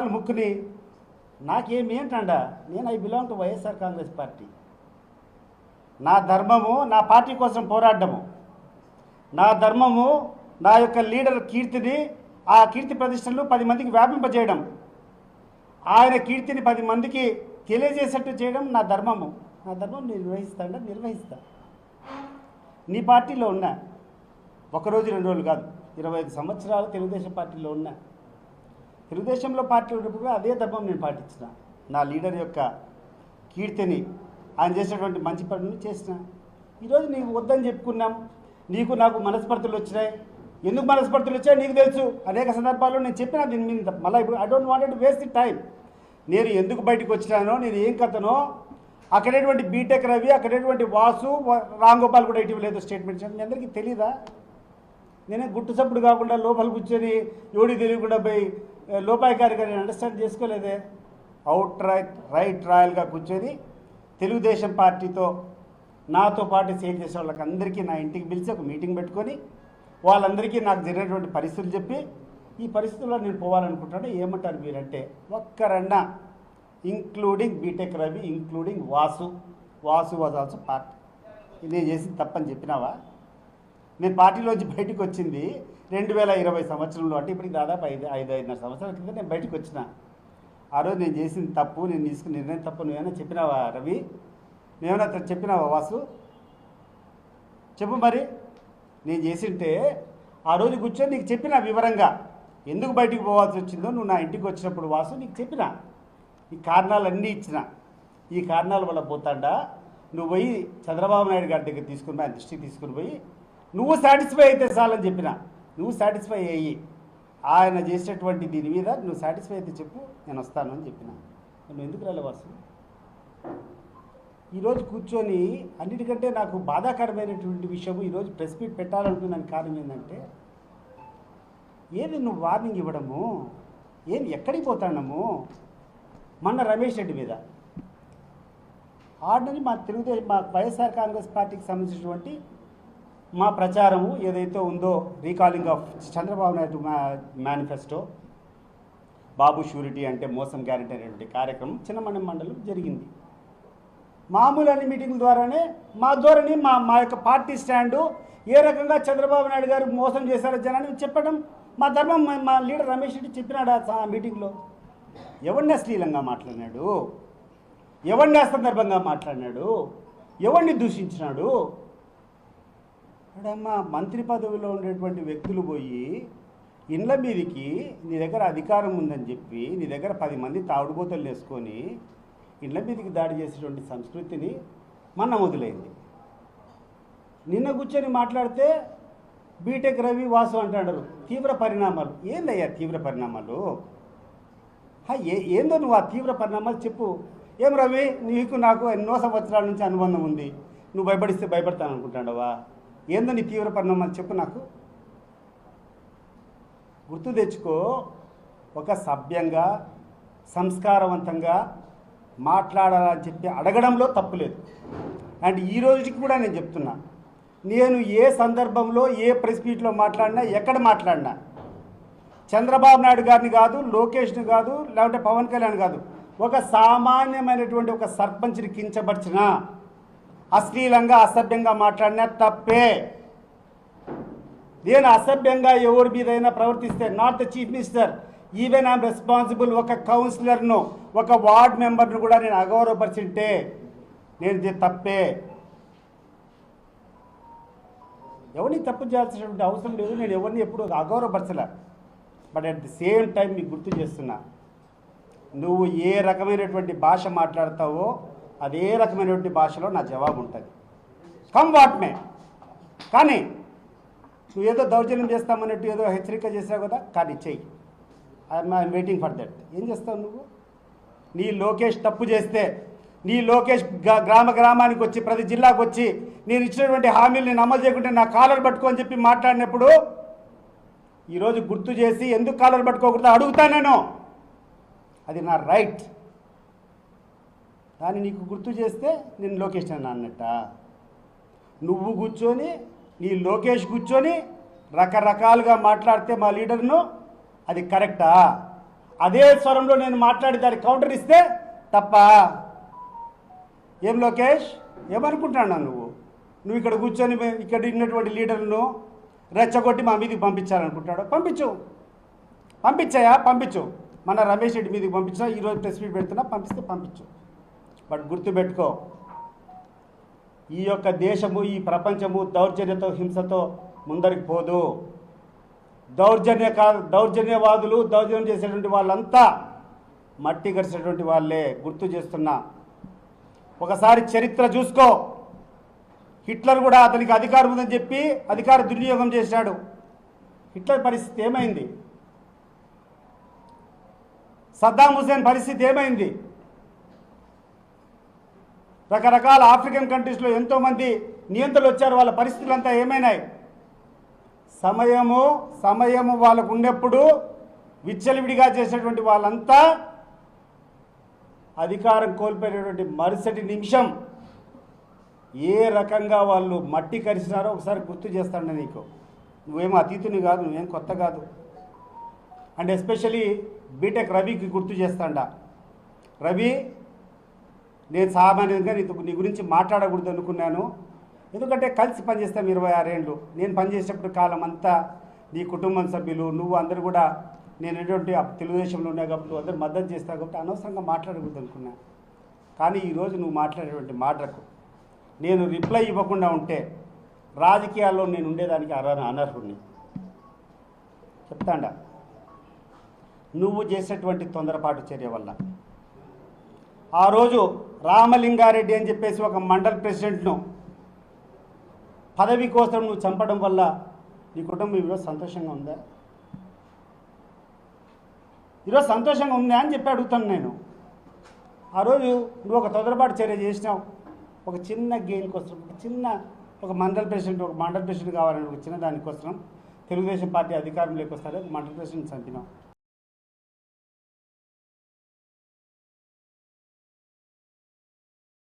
కాలు ముక్కుని నాకేమేంటండ నేను I belong to YSR Congress party. నా ధర్మము నా పార్టీ కోసం పోరాడము నా ధర్మము నా యొక్క లీడర్ కీర్తిని ఆ కీర్తి ప్రతిష్టలు పది మందికి వ్యాపింపజేయడం. ఆయన కీర్తిని పది మందికి తెలియజేసేట్టు చేయడం నా ధర్మము. నా ధర్మం నేను నిర్వహిస్తాను నిర్వహిస్తా. నీ పార్టీలో ఉన్నా. ఒకరోజు రెండు రోజులు కాదు. ఇరవై ఐదు సంవత్సరాలు తెలుగుదేశం పార్టీలో ఉన్నా. తెలుగుదేశంలో పార్టీ ఉన్నప్పుడు అదే ధర్మం నేను పాటించిన. నా లీడర్ యొక్క కీర్తిని ఆయన చేసినటువంటి మంచి పనులు చేసిన. ఈరోజు నీకు వద్దని చెప్పుకున్నాం. నీకు నాకు మనస్పర్ధలు వచ్చినాయి. ఎందుకు మనస్పర్ధలు వచ్చాయో నీకు తెలుసు. అనేక సందర్భాల్లో నేను చెప్పిన దీని మీద మళ్ళీ ఇప్పుడు I don't wanted waste the time నేను ఎందుకు బయటకు వచ్చినానో నేను ఏం కథనో అక్కడేటువంటి బీటెక్ రవి అక్కడేటువంటి వాసు రామ్ గోపాల్ కూడా ఇటీవల ఏదో స్టేట్మెంట్ మీ అందరికీ తెలీదా? నేనే గుట్టు సప్పుడు కాకుండా లోపల కూర్చొని ఎవడి తెలియకుండా పోయి ఏ, లోపాయికారి గారిని అండర్స్టాండ్ చేసుకోలేదే. అవుట్ రైట్ రైట్ రాయల్గా కూర్చొని తెలుగుదేశం పార్టీతో నాతో పాటు సేల్ చేసే వాళ్ళకి అందరికీ నా ఇంటికి పిలిచి ఒక మీటింగ్ పెట్టుకొని వాళ్ళందరికీ నాకు జరిగినటువంటి పరిస్థితులు చెప్పి ఈ పరిస్థితుల్లో నేను పోవాలనుకుంటాను ఏమంటారు మీరంటే ఒక్కరన్నా including BTech Ravi including Vasu Vasu was also part ఇది నేను చేసింది తప్పని చెప్పినావా? నేను పార్టీలోంచి బయటకు వచ్చింది రెండు వేల ఇరవై సంవత్సరంలో. అంటే ఇప్పటికి దాదాపు ఐదు ఐదు ఐదున్నర సంవత్సరాల కింద నేను బయటకు వచ్చిన. ఆ రోజు నేను చేసింది తప్పు నేను తీసుకున్న నిర్ణయం తప్పు నువ్వేమైనా చెప్పినావా రవి? నువ్వేమైనా అతను చెప్పినావా వాసు? చెప్పు మరి. నేను చేసింటే ఆ రోజు కూర్చొని నీకు చెప్పిన వివరంగా. ఎందుకు బయటికి పోవాల్సి వచ్చిందో నువ్వు నా ఇంటికి వచ్చినప్పుడు వాసు నీకు చెప్పిన. ఈ కారణాలన్నీ ఇచ్చిన. ఈ కారణాల వల్ల పోతాడా. నువ్వు పోయి చంద్రబాబు నాయుడు గారి దగ్గర తీసుకుని ఆయన దృష్టికి తీసుకుని పోయి నువ్వు సాటిస్ఫై అయితే చాలని చెప్పిన. నువ్వు సాటిస్ఫై అయ్యి. ఆయన చేసేటువంటి దీని మీద నువ్వు సాటిస్ఫై అయితే చెప్పు నేను వస్తాను అని చెప్పిన. నువ్వు ఎందుకు రాలే ఈరోజు కూర్చొని అన్నిటికంటే నాకు బాధాకరమైనటువంటి విషయం ఈరోజు ప్రెస్ మీట్ పెట్టాలనుకున్నాను కారణం ఏంటంటే ఏది నువ్వు వార్నింగ్ ఇవ్వడము? ఏది ఎక్కడికి పోతాడము మొన్న రమేష్ రెడ్డి మీద. ఆర్డినరీ మా తెలుగుదేశం మా వైఎస్ఆర్ కాంగ్రెస్ పార్టీకి సంబంధించినటువంటి మా ప్రచారము ఏదైతే ఉందో recalling of Chandrababu Naidu manifesto Babu surety అంటే మోసం గ్యారెంటీ అనేటువంటి కార్యక్రమం చిన్నమణి మండలం జరిగింది. మామూలు అన్ని మీటింగ్ ద్వారానే మా ధోరణి మా మా యొక్క పార్టీ స్టాండు ఏ రకంగా చంద్రబాబు నాయుడు గారు మోసం చేశారో జనాన్ని చెప్పడం మా ధర్మం మా- లీడర్ రమేష్ రెడ్డి చెప్పినాడు ఆ మీటింగ్లో. ఎవరిని అశ్లీలంగా మాట్లాడినాడు? ఎవరిని అసందర్భంగా మాట్లాడినాడు? ఎవరిని దూషించినాడు? అడమ్మా మంత్రి పదవిలో ఉండేటువంటి వ్యక్తులు పోయి ఇండ్ల మీదకి నీ దగ్గర అధికారం ఉందని చెప్పి నీ దగ్గర పది మంది తాగుడుబోతలు వేసుకొని ఇండ్ల మీదకి దాడి చేసేటువంటి సంస్కృతిని మన మొదలైంది. నిన్న కూర్చొని మాట్లాడితే బీటెక్ రవి వాసు అంటాడు తీవ్ర పరిణామాలు. ఏందయ్యా తీవ్ర పరిణామాలు? ఏ ఏందో నువ్వు ఆ తీవ్ర పరిణామాలు చెప్పు. ఏం రవి నీకు నాకు ఎన్నో సంవత్సరాల నుంచి అనుబంధం ఉంది. నువ్వు భయపడిస్తే భయపడతాను అనుకుంటాడవా ఏందో నీ తీవ్ర పరిణామాలు చెప్పు నాకు. గుర్తు తెచ్చుకో ఒక సభ్యంగా సంస్కారవంతంగా మాట్లాడాలని చెప్పి అడగడంలో తప్పులేదు అండ్ ఈ రోజుకి కూడా నేను చెప్తున్నా నేను ఏ సందర్భంలో ఏ ప్రెస్ మీట్లో మాట్లాడినా ఎక్కడ మాట్లాడినా చంద్రబాబు నాయుడు గారిని కాదు లోకేష్ని కాదు లేకుంటే పవన్ కళ్యాణ్ కాదు ఒక సామాన్యమైనటువంటి ఒక సర్పంచ్ని కించపరిచిన అశ్లీలంగా అసభ్యంగా మాట్లాడినా తప్పే. నేను అసభ్యంగా ఎవరి మీదైనా ప్రవర్తిస్తే not the chief minister even I'm responsible ఒక కౌన్సిలర్ను ఒక వార్డ్ మెంబర్ను కూడా నేను అగౌరవపరిచింటే నేను తప్పే. ఎవరిని తప్పు చేయాల్సినటువంటి అవసరం లేదు నేను ఎవరిని ఎప్పుడు అగౌరవపరచలే. But at the same time మీకు గుర్తు చేస్తున్నా నువ్వు ఏ రకమైనటువంటి భాష మాట్లాడతావో అదే రకమైనటువంటి భాషలో నా జవాబు ఉంటుంది కమ్ వాట్ మే కానీ నువ్వు ఏదో దౌర్జన్యం చేస్తామన్నట్టు ఏదో హెచ్చరిక చేసావు కదా కానీ చెయ్యి. I'm I'm waiting for that ఏం చేస్తావు నువ్వు? నీ లోకేష్ తప్పు చేస్తే నీ లోకేష్ గ్రామ గ్రామానికి వచ్చి ప్రతి జిల్లాకు వచ్చి నేను ఇచ్చినటువంటి హామీలు నేను అమలు చేయకుంటే నా కాలర్ పట్టుకొని చెప్పి మాట్లాడినప్పుడు ఈరోజు గుర్తు చేసి ఎందుకు కాలర్ పట్టుకోకూడదు అడుగుతా నేను. అది నా రైట్ కానీ నీకు గుర్తు చేస్తే నేను లోకేష్ అని అన్నట్ట. నువ్వు కూర్చొని నీ లోకేష్ కూర్చొని రకరకాలుగా మాట్లాడితే మా లీడర్ను అది కరెక్టా? అదే స్వరంలో నేను మాట్లాడి దానికి కౌంటర్ ఇస్తే తప్ప? ఏం లోకేష్? ఏమనుకుంటున్నా నువ్వు? నువ్వు ఇక్కడ కూర్చొని ఇక్కడ ఉన్నటువంటి లీడర్ను రెచ్చగొట్టి మా మీదకి పంపించాలనుకుంటాడు పంపించు. పంపించాయా? పంపించు. మన రమేష్ రెడ్డి మీదకి పంపించినా ఈరోజు ప్రెస్ మీట్ పెడుతున్నా పంపిస్తే పంపించు. బట్ గుర్తుపెట్టుకో ఈ యొక్క దేశము ఈ ప్రపంచము దౌర్జన్యతో హింసతో ముందరికి పోదు. దౌర్జన్య దౌర్జన్యవాదులు దౌర్జన్యం చేసేటువంటి వాళ్ళంతా మట్టి గడిచినటువంటి వాళ్ళే గుర్తు చేస్తున్నా. ఒకసారి చరిత్ర చూసుకో. హిట్లర్ కూడా అతనికి అధికారం ఉందని చెప్పి అధికార దుర్వినియోగం చేశాడు. హిట్లర్ పరిస్థితి ఏమైంది? సద్దాం హుసేన్ పరిస్థితి ఏమైంది? రకరకాల ఆఫ్రికన్ కంట్రీస్లో ఎంతోమంది నియంత్రణలు వచ్చారు వాళ్ళ పరిస్థితులంతా ఏమైనాయి? సమయము సమయము వాళ్ళకు ఉన్నప్పుడు విచ్చలవిడిగా చేసేటువంటి వాళ్ళంతా అధికారం కోల్పోయినటువంటి మరుసటి నిమిషం ఏ రకంగా వాళ్ళు మట్టి కరిచినారో ఒకసారి గుర్తు చేస్తాడు నీకు. నువ్వేమో అతీతుని కాదు నువ్వేం కొత్త కాదు. అండ్ ఎస్పెషలీ బీటెక్ రవికి గుర్తు చేస్తాండా. రవి నేను సామాన్యంగా నీతో నీ గురించి మాట్లాడకూడదు అనుకున్నాను. ఎందుకంటే కలిసి పనిచేస్తాం ఇరవై ఆరేళ్ళు. నేను పనిచేసేటప్పుడు కాలం అంతా నీ కుటుంబం సభ్యులు నువ్వు అందరు కూడా నేను ఎటువంటి తెలుగుదేశంలో ఉన్నా కాబట్టి నువ్వు అందరూ మద్దతు చేస్తావు కాబట్టి అనవసరంగా మాట్లాడకూడదు అనుకున్నా. కానీ ఈరోజు నువ్వు మాట్లాడేటువంటి మాటలకు నేను రిప్లై ఇవ్వకుండా ఉంటే రాజకీయాల్లో నేను ఉండేదానికి అర్హ అనర్హుడిని చెప్తాండా? నువ్వు చేసేటువంటి తొందరపాటు చర్య వల్ల. ఆ రోజు రామలింగారెడ్డి అని చెప్పేసి ఒక మండల్ ప్రెసిడెంట్ను పదవి కోసం నువ్వు చంపడం వల్ల నీ కుటుంబం ఈరోజు సంతోషంగా ఉందా? ఈరోజు సంతోషంగా ఉందా అని చెప్పి అడుగుతాను నేను. ఆ రోజు నువ్వు ఒక తొందరపాటు చర్య చేసినావు. ఒక చిన్న గెయిన్ కోసం ఒక చిన్న ఒక మండల్ ప్రెసిడెంట్ ఒక మండల్ ప్రెసిడెంట్ కావాలని ఒక చిన్న దానికోసం తెలుగుదేశం పార్టీ అధికారంలోకి వస్తారే ఒక మండల్ ప్రెసిడెంట్ చంపినావు.